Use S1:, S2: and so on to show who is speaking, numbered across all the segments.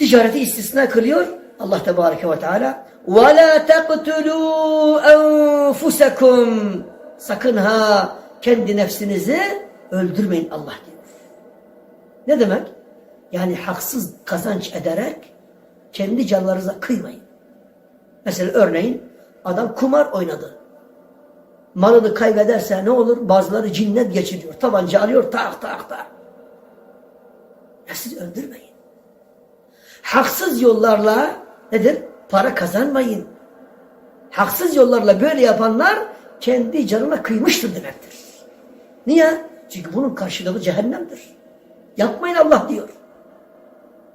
S1: ticareti istisna kılıyor Allah Tebareke ve Teala. وَلَا تَقْتُلُوا أَنْفُسَكُمْ Sakın ha kendi nefsinizi öldürmeyin Allah diyor. Ne demek? Yani haksız kazanç ederek kendi canlarınıza kıymayın. Mesela örneğin adam kumar oynadı. Malını kaybederse ne olur? Bazıları cinnet geçiriyor. Tabanca alıyor tak tak tak. Ya siz öldürmeyin. Haksız yollarla nedir? Para kazanmayın. Haksız yollarla böyle yapanlar kendi canına kıymıştır demektir. Niye? Çünkü bunun karşılığı cehennemdir. Yapmayın Allah diyor.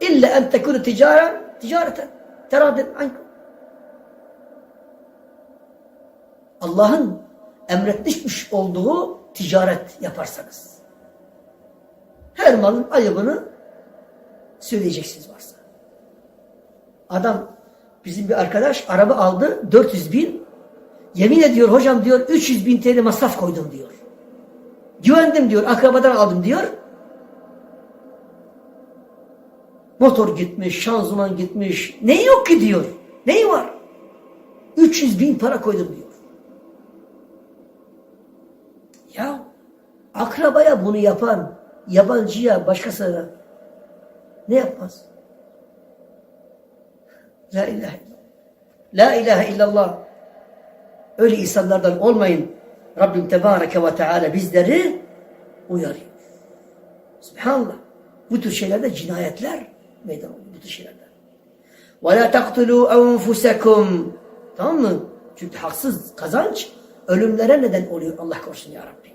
S1: İlla en tekunu ticaren, ticareten. Teradin ankum. Allah'ın emretmiş olduğu ticaret yaparsanız. Her malın ayıbını söyleyeceksiniz varsa. Adam bizim bir arkadaş araba aldı 400 bin yemin ediyor hocam diyor 300 bin TL masraf koydum diyor. Güvendim diyor akrabadan aldım diyor. Motor gitmiş, şanzıman gitmiş. Neyi yok ki diyor. Neyi var? 300 bin para koydum diyor. Ya akrabaya bunu yapan yabancıya başkasına ne yapmaz? La ilahe illallah. La ilahe illallah. Öyle insanlardan olmayın. Rabbim Tebareke ve Teala bizleri uyarıyor. Subhanallah. Bu tür şeylerde cinayetler meydana oluyor. Bu tür şeylerde. Ve la taktulu enfusekum. Tamam mı? Çünkü haksız kazanç ölümlere neden oluyor Allah korusun ya Rabbi.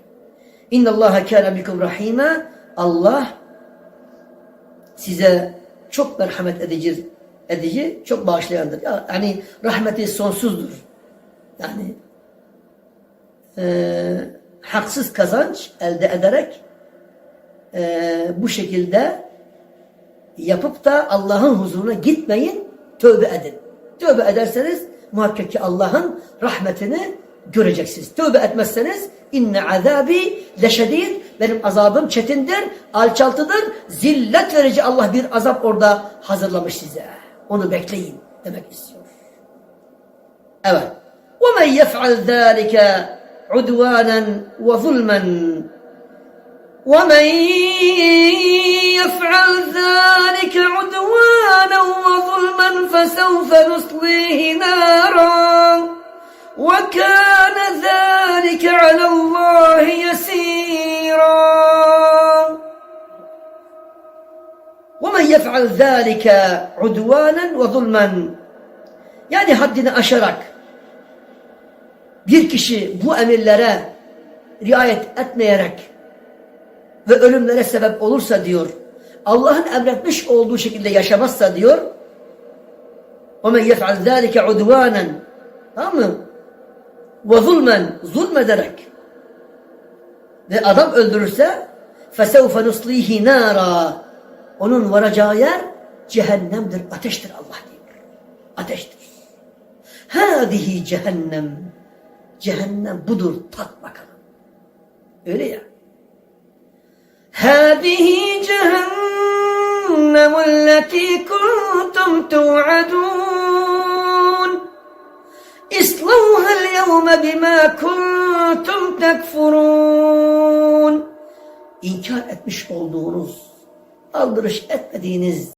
S1: İnna Allah kana bikum rahime. Allah size çok merhamet edicidir, edici, çok bağışlayandır. Yani rahmeti sonsuzdur. Yani e, haksız kazanç elde ederek e, bu şekilde yapıp da Allah'ın huzuruna gitmeyin, tövbe edin. Tövbe ederseniz muhakkak ki Allah'ın rahmetini göreceksiniz. Tövbe etmezseniz inne azabi leşedid benim azabım çetindir, alçaltıdır, zillet verici Allah bir azap orada hazırlamış size. Onu bekleyin demek istiyor. Evet. وَمَنْ يَفْعَلْ ذَٰلِكَ عُدْوَانًا وَظُلْمًا وَمَنْ يَفْعَلْ ذَٰلِكَ يَفْعَلْ ذَٰلِكَ عُدْوَانًا وَظُلْمًا Yani haddini aşarak bir kişi bu emirlere riayet etmeyerek ve ölümlere sebep olursa diyor, Allah'ın emretmiş olduğu şekilde yaşamazsa diyor, وَمَنْ يَفْعَلْ ذَٰلِكَ عُدْوَانًا Tamam mı? وَظُلْمًا Zulmederek ve adam öldürürse فَسَوْفَ نُصْلِيهِ نَارًا Onun varacağı yer cehennemdir, ateştir Allah diyor. Ateştir. هَذِهِ cehennem Cehennem budur, tat bakalım. Öyle ya. هذه جهنم التي كنتم توعدون اصلوها اليوم بما كنتم تكفرون İnkar etmiş olduğunuz, aldırış etmediğiniz